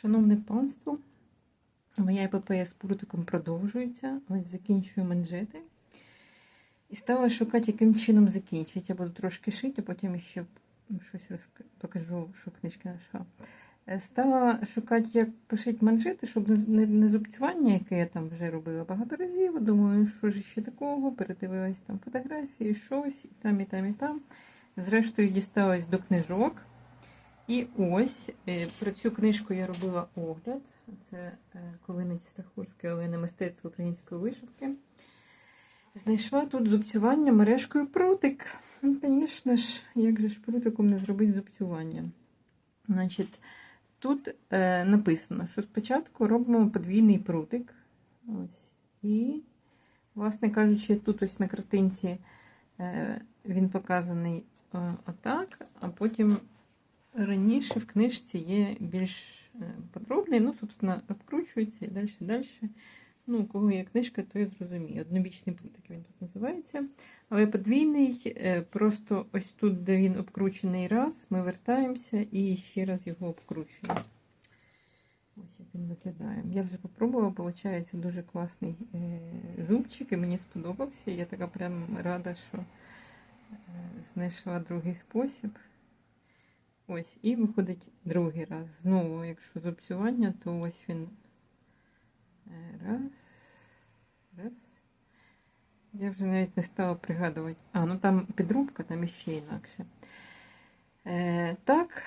Шановне панство, моя епопея з прутиком продовжується. Ось закінчую манжети. І стала шукати, яким чином закінчити. Я буду трошки шити, а потім ще щось розк... покажу, що книжки знайшла. Е, Стала шукати, як пошити манжети, щоб не зубцювання, яке я там вже робила багато разів. Думаю, що ж ще такого, передивилась там фотографії, щось, і там, і там, і там. Зрештою, дісталась до книжок. І ось е, про цю книжку я робила огляд. Це е, Ковинець Стахурське Олени мистецтво української вишивки. Знайшла тут зубцювання мережкою прутик. Ну, звісно ж, як же ж прутиком не зробити зубцювання? Значить, тут е, написано, що спочатку робимо подвійний прутик. Ось. І, власне кажучи, тут ось на картинці е, він показаний е, отак, а потім раніше в книжці є більш е, подробний, ну, собственно, обкручується і далі, далі. Ну, у кого є книжка, той зрозуміє. Однобічний прутик він тут називається. Але подвійний, е, просто ось тут, де він обкручений раз, ми вертаємося і ще раз його обкручуємо. Ось як він виглядає. Я вже попробувала, виходить дуже класний е, зубчик, і мені сподобався. Я така прям рада, що знайшла другий спосіб. Ось, і виходить другий раз. Знову, якщо зубцювання, то ось він Е, раз. Раз. Я вже навіть не стала пригадувати. А, ну там підрубка, там іще інакше. Е, так,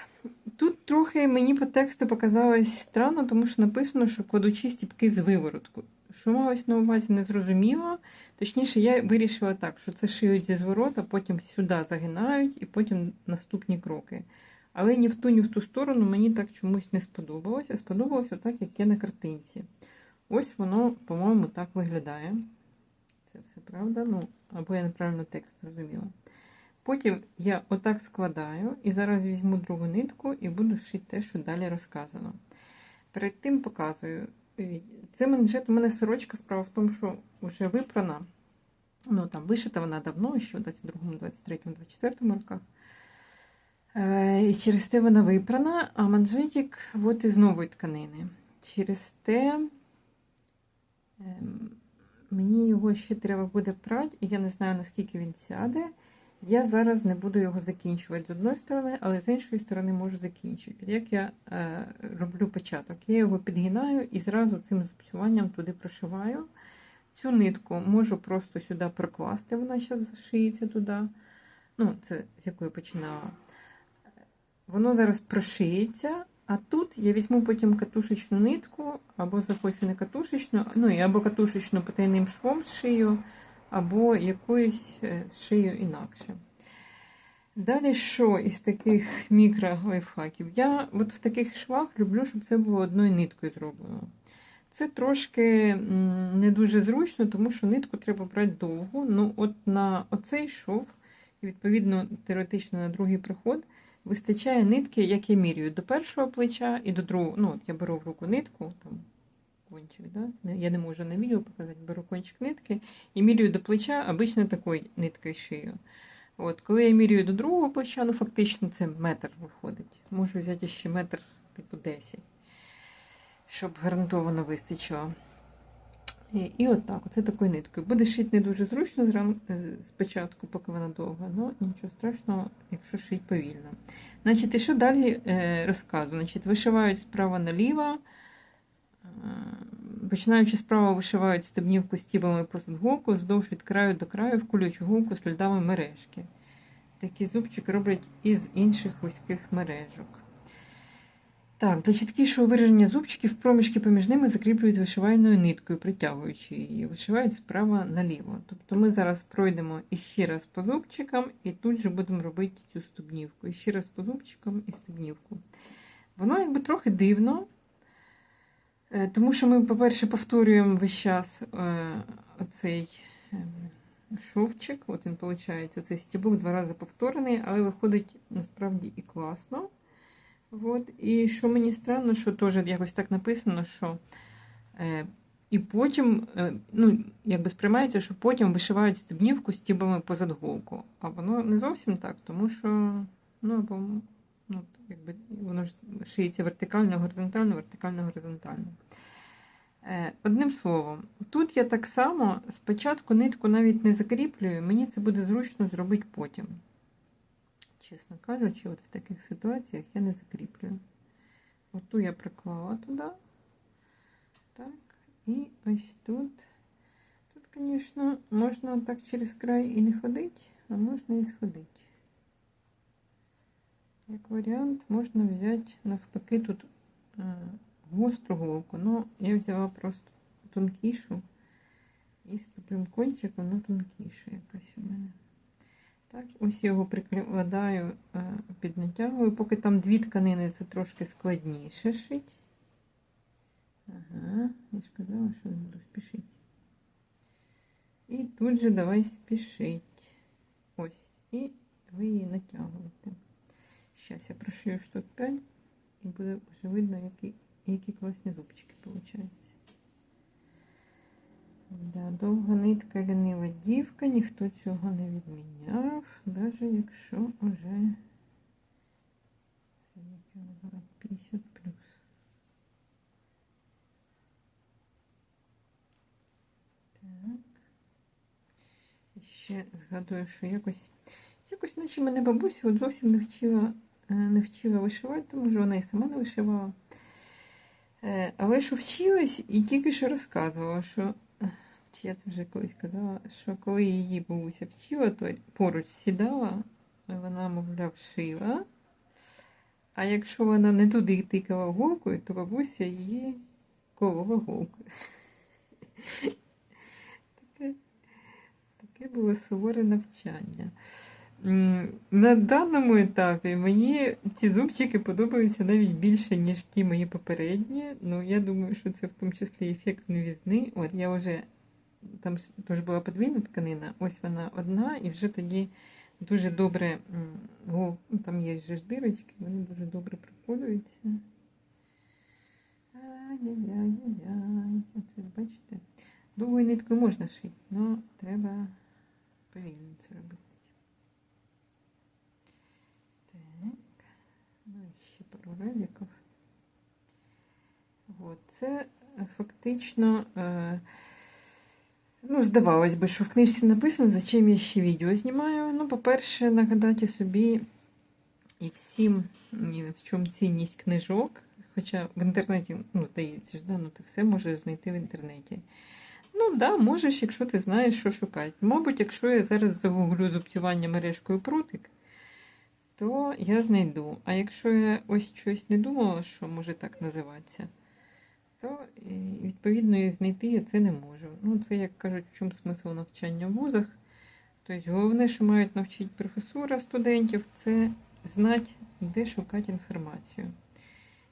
тут трохи мені по тексту показалось странно, тому що написано, що кладучи стіпки з виворотку. Що малось на увазі, не зрозуміло. Точніше, я вирішила так, що це шиють зі зворота, потім сюди загинають і потім наступні кроки. Але ні в ту, ні в ту сторону мені так чомусь не сподобалось, а сподобалось отак, як є на картинці. Ось воно, по-моєму, так виглядає. Це все правда. Ну, або я неправильно текст зрозуміла. Потім я отак складаю і зараз візьму другу нитку і буду шити те, що далі розказано. Перед тим показую. Це манжет, у мене сорочка, справа в тому, що вже випрана. Ну, там вишита вона давно, ще в 22-му, 23-му, 24-му роках. Е, через те вона випрана, а манжетик от із нової тканини. Через те. Ем, Мені його ще треба буде прати, і я не знаю, наскільки він сяде. Я зараз не буду його закінчувати з одної сторони, але з іншої сторони можу закінчити. Як я е, роблю початок? Я його підгинаю і зразу цим зубцюванням туди прошиваю. Цю нитку можу просто сюди прокласти, вона зараз зашиється туди. Ну, це з якої починала. Воно зараз прошиється. А тут я візьму потім катушечну нитку, або захочу не катушечну, ну або катушечну потайним швом шию, або якоюсь е, шию інакше. Далі, що із таких мікро-лайфхаків? Я от в таких швах люблю, щоб це було одною ниткою зроблено. Це трошки не дуже зручно, тому що нитку треба брати довго. Ну, от на оцей шов, і відповідно, теоретично на другий приход вистачає нитки, як я мірюю, до першого плеча і до другого. Ну, от я беру в руку нитку, там кончик, да? я не можу на відео показати, беру кончик нитки і мірюю до плеча, обично такою ниткою шию. От, Коли я мірюю до другого плеча, ну фактично це метр виходить. Можу взяти ще метр, типу 10, щоб гарантовано вистачило. І, і отак, оце такою ниткою. Буде шити не дуже зручно спочатку, поки вона довга, але нічого страшного, якщо шить повільно. Значить, і що далі е, розказую? Значить, Вишивають справа наліво. Е, починаючи справа, вишивають стебнівку стібами позад голку, вздовж від краю до краю в колючу голку слідами мережки. Такі зубчики роблять із інших вузьких мережок. Так, для чіткішого вираження зубчиків проміжки поміж ними закріплюють вишивальною ниткою, притягуючи її, вишивають справа наліво. Тобто ми зараз пройдемо іще раз по зубчикам, і тут же будемо робити цю стубнівку. Іще раз по зубчикам і стубнівку. Воно якби трохи дивно, е, тому що ми, по-перше, повторюємо весь час е, оцей шовчик. От він, виходить, оцей стібок два рази повторений, але виходить насправді і класно. От. І що мені странно, що теж якось так написано, що е, і потім, е, ну, якби сприймається, що потім вишивають стебнівку стібами позад голку. А воно не зовсім так, тому що ну, або, ну, якби воно ж шиється вертикально, горизонтально, вертикально, горизонтально. Е, Одним словом, тут я так само спочатку нитку навіть не закріплюю, мені це буде зручно зробити потім. Чесно кажучи, от в таких ситуаціях я не закріплюю. Оту я приклала туди. Так, і ось тут. Тут, звісно, можна так через край і не ходити, а можна і сходити. Як варіант, можна взяти навпаки тут е, гостру головку. Ну, я взяла просто тонкішу. І з тупим кончиком, ну тонкіша якась у мене. Так, ось його прикладаю, е, піднатягую. Поки там дві тканини, це трошки складніше шить. Ага, я ж казала, що не буду спішити. І тут же давай спішить. Ось. І ви її натягуєте. Зараз я прошию штук 5 і буде вже видно, які, які класні зубчики виходять. Да, довга нитка лінива дівка, ніхто цього не відміняв, навіть якщо вже це як його називають, 50 плюс. Так. І ще згадую, що якось, якось наче мене бабуся от зовсім не вчила, е, не вчила вишивати, тому що вона і сама не вишивала. Е, Але що вчилась і тільки що розказувала, що я це вже колись казала, що коли її бабуся вчила, то поруч сідала, вона, мовляв, шила. А якщо вона не туди тикала голкою, то бабуся її колола голкою. Таке, таке було суворе навчання. На даному етапі мені ці зубчики подобаються навіть більше, ніж ті мої попередні. Ну, я думаю, що це в тому числі ефект новізни. От я вже там теж була подвійна тканина, ось вона одна, і вже тоді дуже добре, ну, там є ж дирочки, вони дуже добре приколюються. Ай-яй-яй-яй. Оце бачите. Довгою ниткою можна шити, але треба повільно це робити. Так, ну ще пару роликів. От, це фактично, е, здавалось би, що в книжці написано, зачем я ще відео знімаю. Ну, по-перше, нагадати собі і всім, в чому цінність книжок. Хоча в інтернеті, ну, здається ж, да, ну, ти все можеш знайти в інтернеті. Ну, да, можеш, якщо ти знаєш, що шукати. Мабуть, якщо я зараз загуглю зубцювання мережкою прутик, то я знайду. А якщо я ось щось не думала, що може так називатися, то відповідно і знайти я це не можу. Ну, це, як кажуть, в чому смисл навчання в вузах. Тобто головне, що мають навчити професора студентів, це знати, де шукати інформацію.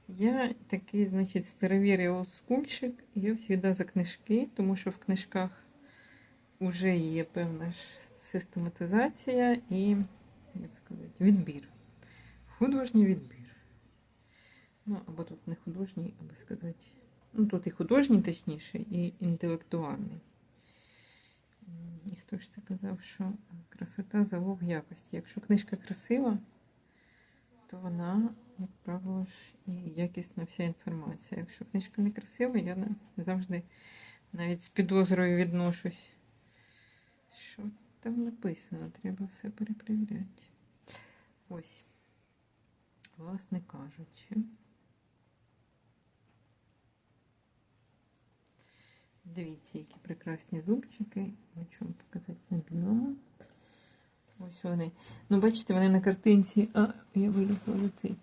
Я такий, значить, старовір і олдскульщик, я завжди за книжки, тому що в книжках вже є певна систематизація і, як сказати, відбір. Художній відбір. Ну, або тут не художній, аби сказати. Ну, тут і художній, точніше, і інтелектуальний. І хто ж це казав, що красота залог якості. Якщо книжка красива, то вона, як правило, ж і якісна вся інформація. Якщо книжка не красива, я завжди навіть з підозрою відношусь. Що там написано? Треба все перепровіряти. Ось, власне кажучи. Дивіться, які прекрасні зубчики. Хочу вам показати на білому. Ось вони. Ну, бачите, вони на картинці. А, я вилюбила цей.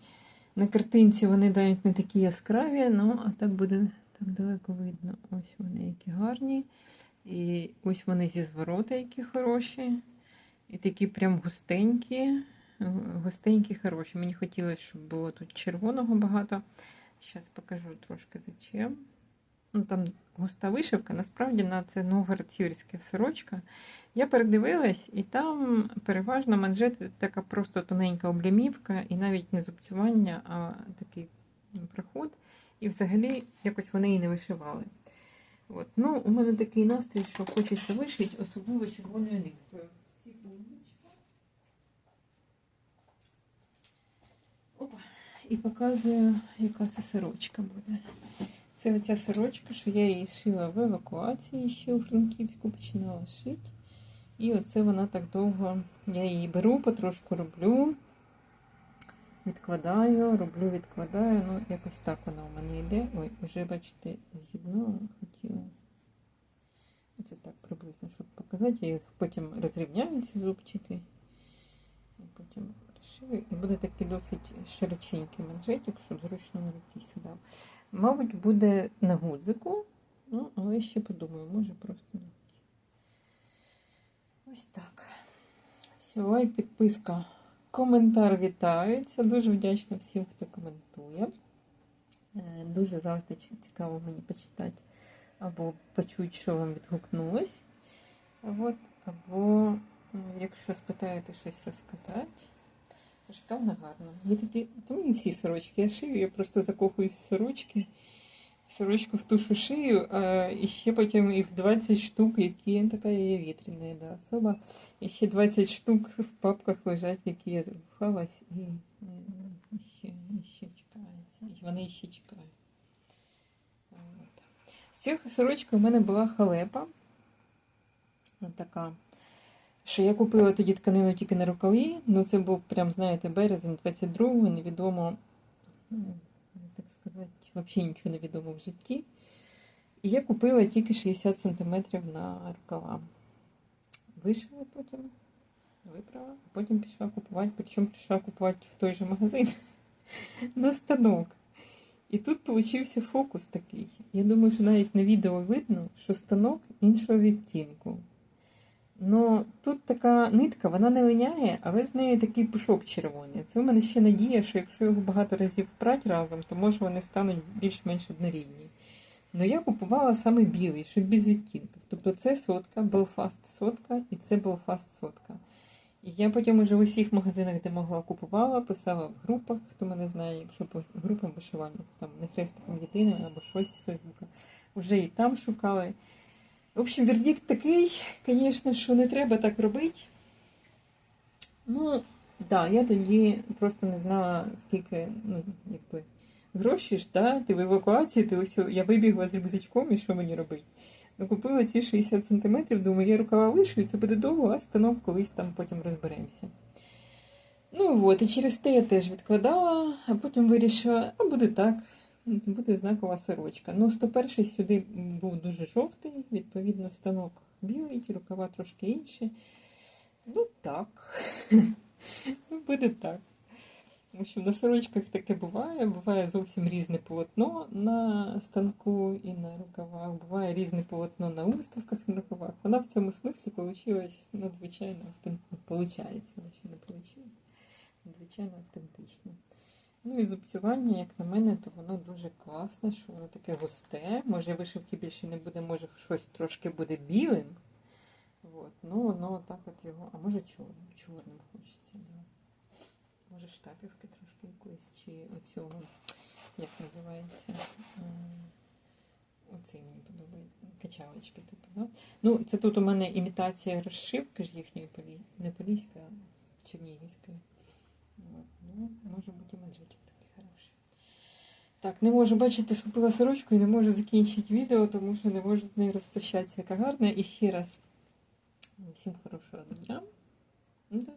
На картинці вони дають не такі яскраві, ну, а так буде так далеко видно. Ось вони які гарні. І ось вони зі зворота, які хороші. І такі прям густенькі. Густенькі, хороші. Мені хотілося, щоб було тут червоного багато. Зараз покажу трошки зачем. Ну, там густа вишивка, насправді на це новгород-сіверська сорочка. Я передивилась, і там переважно манжет така просто тоненька облямівка, і навіть не зубцювання, а такий проход. І взагалі якось вони і не вишивали. От. Ну, у мене такий настрій, що хочеться вишити, особливо червоною ниткою. Опа. і показую, яка це сорочка буде. Це оця сорочка, що я її шила в евакуації ще у Франківську, починала шити. І оце вона так довго. Я її беру, потрошку роблю, відкладаю, роблю, відкладаю. Ну, якось так вона у мене йде. Ой, вже, бачите, з'єднала, хотіла. Оце так приблизно, щоб показати. Я їх потім розрівняю ці зубчики. І потім пришию. І буде такий досить широченький манжетик, щоб зручно руці сідав. Мабуть, буде на гудзику, ну, але ще подумаю, може просто на. Ось так. Все, лайк, підписка. Коментар вітається. Дуже вдячна всім, хто коментує. Е, Дуже завжди цікаво мені почитати або почути, що вам відгукнулось. От, або якщо спитаєте щось розказати. Шикарно гарно. Є такі, то мені всі сорочки я шию, я просто закохуюсь в сорочки. Сорочку в тушу шию, а і ще потім в 20 штук, які така я вітряна да, особа. І ще 20 штук в папках лежать, які я запхалась, і, і, ще, і ще чекається. І вони ще чекають. З цих сорочки у мене була халепа. От така. Що я купила тоді тканину тільки на рукаві, ну це був прям, знаєте, березень 22-го, невідомо, так сказати, взагалі нічого не відомо в житті. І я купила тільки 60 см на рукава. Вишила потім, вибрала, потім пішла купувати, причому пішла купувати в той же магазин на станок. І тут получився фокус такий. Я думаю, що навіть на відео видно, що станок іншого відтінку. Ну, тут така нитка, вона не линяє, але з нею такий пушок червоний. Це у мене ще надія, що якщо його багато разів прати разом, то може вони стануть більш-менш однорідні. Ну я купувала саме білий, щоб без відтінків. Тобто це сотка, Белфаст сотка і це Белфаст сотка. І я потім уже в усіх магазинах, де могла, купувала, писала в групах, хто мене знає, якщо по групам вишивальних, там не хрестиком єдиним або щось з Фейсбука. Вже і там шукали. В общем, вердикт такий, звісно, що не треба так робити. Ну, так, да, я тоді просто не знала, скільки, ну, якби, гроші ж, да? ти в евакуації, ти ось, я вибігла з рюкзачком і що мені робити? Ну, купила ці 60 см, думаю, я рукава вишию, це буде довго, а станок колись там потім розберемося. Ну от, і через те я теж відкладала, а потім вирішила, а буде так, буде знакова сорочка. Ну, 101 сюди був дуже жовтий, відповідно, станок білий, рукава трошки інші. Ну так. Ну, буде так. В общем, на сорочках таке буває. Буває зовсім різне полотно на станку і на рукавах, буває різне полотно на уставках на рукавах. Вона в цьому смислі вийшла надзвичайно автентично. Получається, не вийшла. Надзвичайно автентично. Ну і зубцювання, як на мене, то воно дуже класне, що воно таке густе. Може вишивки більше не буде, може щось трошки буде білим. От. Ну воно так от його, а може чорним, чорним хочеться. Да. Може штапівки трошки якоїсь, чи оцього, як називається. Оцей мені подобається. Качалочки, типу, да? Ну, це тут у мене імітація розшивки ж їхньої полі... не поліська, а чернігівської. Ну, може бути і манжетик такий хороший. Так, не можу бачити, схопила сорочку і не можу закінчити відео, тому що не можу з нею розпрощатися, яка гарна. І ще раз всім хорошого дня. До